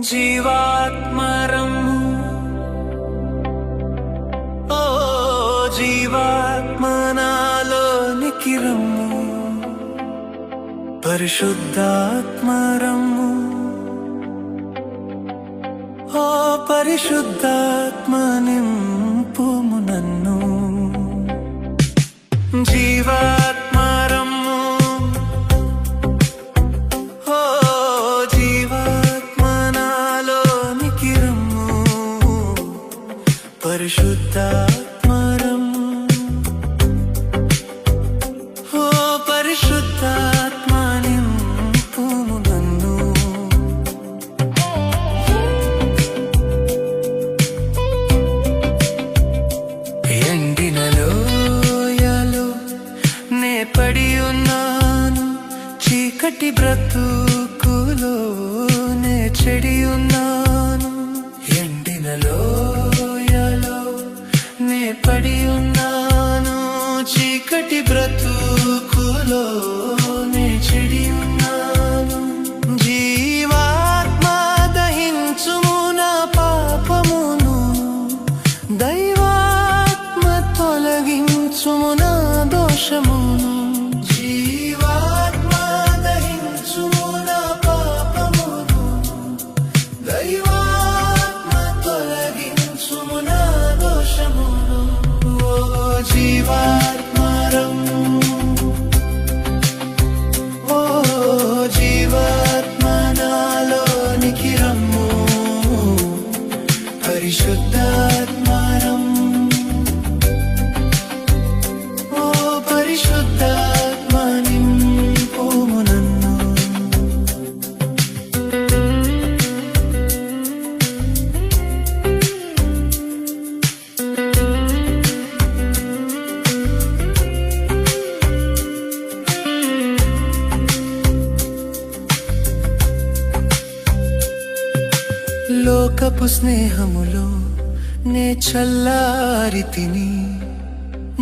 జీవాత్మరము. ఓ జీవాత్మనాలోనికి రమ్ము పరిశుద్ధాత్మరము. ఓ పరిశుద్ధాత్మ నింపుము నన్ను. పరిశుద్ధాత్మరం. ఓ పరిశుద్ధ జీవాత్మరం. ఓ జీవాత్మ నాలోనికి రమ్ము. పరిశుద్ధ స్నేహములో నే చల్లారి తిని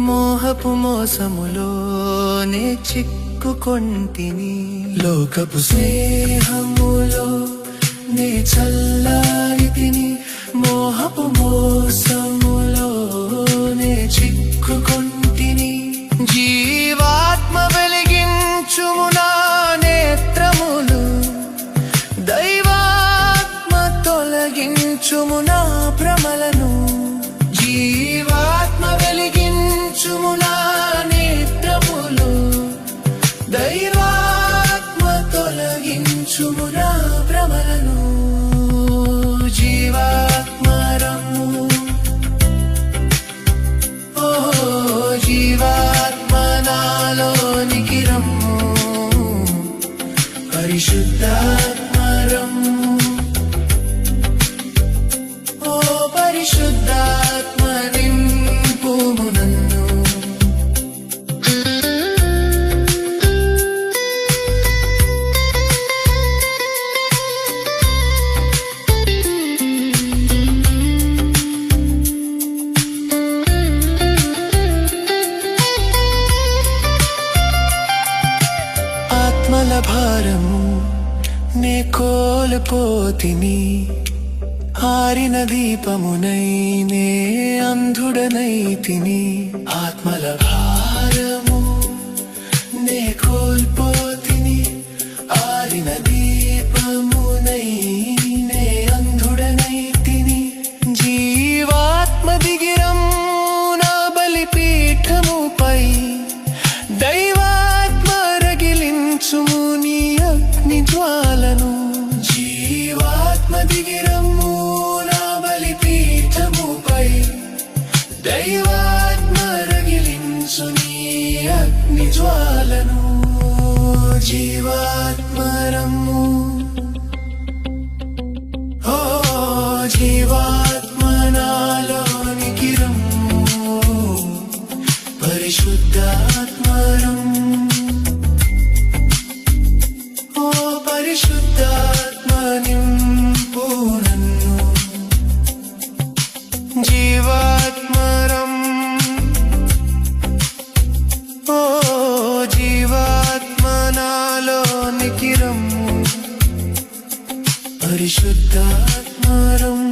మోహపు మోసములో నే చిక్కుకొంటిని. లోకపు స్నేహములో నే చల్లారి తిని మోహపు మోసము వెలిగించుము నా భ్రమలను. జీవాత్మ వెలిగించుము నా నేత్రములు. దైవాత్మ తొలగించుము నా భ్రమలను. జీవాత్మరము ఓ జీవాత్మ నాలోనికి రమ్ము. పరిశుద్ధాత్మ భారము నే కోల్పోతిని. ఆరిన దీపమునై నే అంధుడనై తిని. ఆత్మల భారము జ్వాలను జీవాత్మరము. ఓ జీవాత్మ నాలోనికి రమ్ము పరిశుద్ధాత్మరం జీవాత్మ